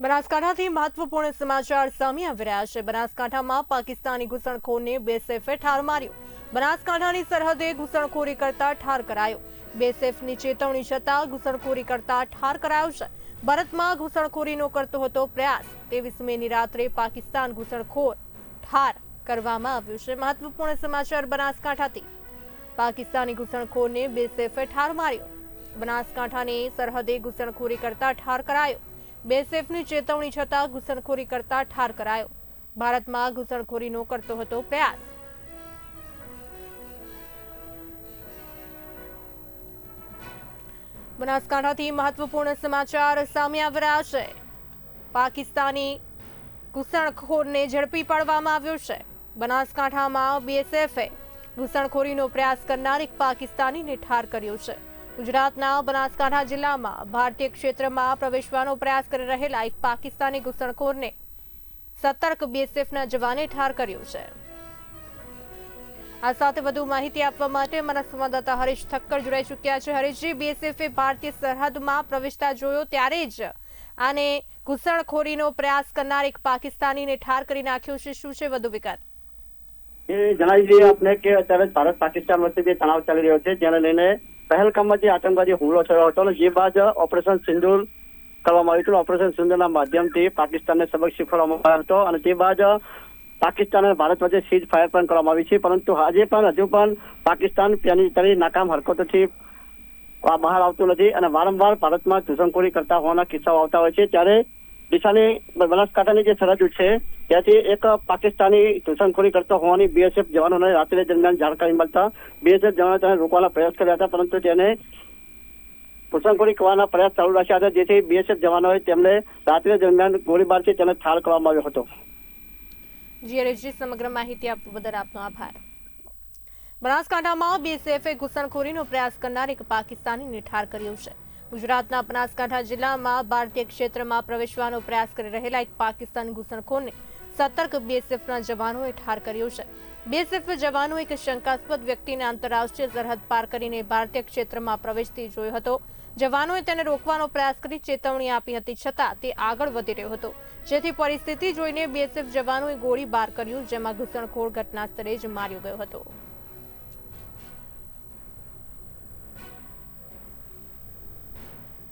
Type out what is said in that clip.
બનાસકાંઠાથી મહત્વપૂર્ણ સમાચાર સામે આવી રહ્યા છે. બનાસકાંઠામાં પાકિસ્તાની ઘૂસણખોરને બેસેફે ઠાર માર્યો. બનાસકાંઠાની સરહદે ઘૂસણખોરી કરતા ઠાર કરાયો. બેસેફની ચેતવણી છતાં ઘૂસણખોરી કરતા ઠાર કરાયો છે. ભારતમાં ઘૂસણખોરીનો કરતો હતો પ્રયાસ. ત્રેવીસ મેની રાત્રે પાકિસ્તાન ઘૂસણખોર ઠાર કરવામાં આવ્યું છે. મહત્વપૂર્ણ સમાચાર બનાસકાંઠાથી. પાકિસ્તાની ઘૂસણખોરને બેસેફે ઠાર માર્યો. બનાસકાંઠાની સરહદે ઘૂસણખોરી કરતા ઠાર કરાયો. બીએસએફની ચેતવણી છતાં ઘૂસણખોરી કરતા ઠાર કરાયો. ભારતમાં ઘૂસણખોરીનો કરતો હતો પ્રયાસ. બનાસકાંઠાથી મહત્વપૂર્ણ સમાચાર સામે આવી રહ્યા છે. પાકિસ્તાની ઘૂસણખોરને ઝડપી પાડવામાં આવ્યો છે. બનાસકાંઠામાં બીએસએફે ઘૂસણખોરીનો પ્રયાસ કરનાર એક પાકિસ્તાનીને ઠાર કર્યો છે. ગુજરાતના બનાસકાંઠા જિલ્લામાં ભારતીય ક્ષેત્રમાં પ્રવેશવાનો પ્રયાસ કરી રહેલા એક પાકિસ્તાની ઘૂસણખોરને સતર્ક બીએસએફના જવાને ઠાર કર્યો છે. આ સાથે વધુ માહિતી આપવા માટે અમારા સંવાદદાતા હરીશ ઠક્કર જોડાઈ ચૂક્યા છે. હરીશજી, બીએસએફે ભારતીય સરહદમાં પ્રવેશતા જોયો ત્યારે જ આને ઘૂસણખોરીનો પ્રયાસ કરનાર એક પાકિસ્તાનીને ઠાર કરી નાખ્યો છે. શું છે? વધુ વિગત. જણાવી દઈએ આપને કે અત્યારે ભારત પાકિસ્તાન વચ્ચે જે તણાવ ચાલી રહ્યો છે, જેને લઈને પહેલગામમાં જે આતંકવાદી હુમલો થયો હતો અને જે બાદ ઓપરેશન સિંદુર કરવામાં આવ્યું હતું. ઓપરેશન સિંદૂરના માધ્યમથી પાકિસ્તાનને સબક શીખવાડવામાં આવ્યો હતો અને તે બાદ પાકિસ્તાન અને ભારત વચ્ચે સીઝ ફાયર પણ કરવામાં આવી છે. પરંતુ આજે પણ હજુ પણ પાકિસ્તાન તેની તેની નાકામ હરકતોથી બહાર આવતું નથી અને વારંવાર ભારતમાં ઘૂસણખોરી કરતા હોવાના કિસ્સાઓ આવતા હોય છે. ત્યારે ડીસાની બનાસકાંઠાની જે સરહદ છે, ત્યાંથી એક પાકિસ્તાની ઘૂસણખોરી કરતા હોવાની બીએસએફ જવાનોને રાત્રે દરમિયાન જાણકારી મળતા બીએસએફ જવાનો તેને રોકવાના પ્રયાસ કર્યા હતા, પરંતુ તેને ઘૂસણખોરી કરવાના પ્રયાસ ચાલુ રાખ્યા હતા, જેથી બીએસએફ જવાનોએ તેમને રાત્રે દરમિયાન ગોળીબારથી તેને ઠાર કરવામાં આવ્યો હતો. જી સમગ્ર માહિતી આપવા બદલ આપનો આભાર. બનાસકાંઠામાં બીએસએફે ઘૂસણખોરીનો પ્રયાસ કરનાર એક પાકિસ્તાનીને ઠાર કર્યો છે. ગુજરાતના બનાસકાંઠા જિલ્લામાં ભારતીય ક્ષેત્રમાં પ્રવેશવાનો પ્રયાસ કરી રહેલા એક પાકિસ્તાન ઘૂસણખોરને સતર્ક બીએસએફના જવાનોએ ઠાર કર્યો છે. બીએસએફ જવાનો એક શંકાસ્પદ વ્યક્તિને આંતરરાષ્ટ્રીય સરહદ પાર કરીને ભારતીય ક્ષેત્રમાં પ્રવેશતી જોયો હતો. જવાનોએ તેને રોકવાનો પ્રયાસ કરી ચેતવણી આપી હતી છતાં તે આગળ વધી રહ્યો હતો. જેથી પરિસ્થિતિ જોઈને બીએસએફ જવાનોએ ગોળીબાર કર્યું, જેમાં ઘૂસણખોર ઘટના સ્થળે જ માર્યો ગયો હતો.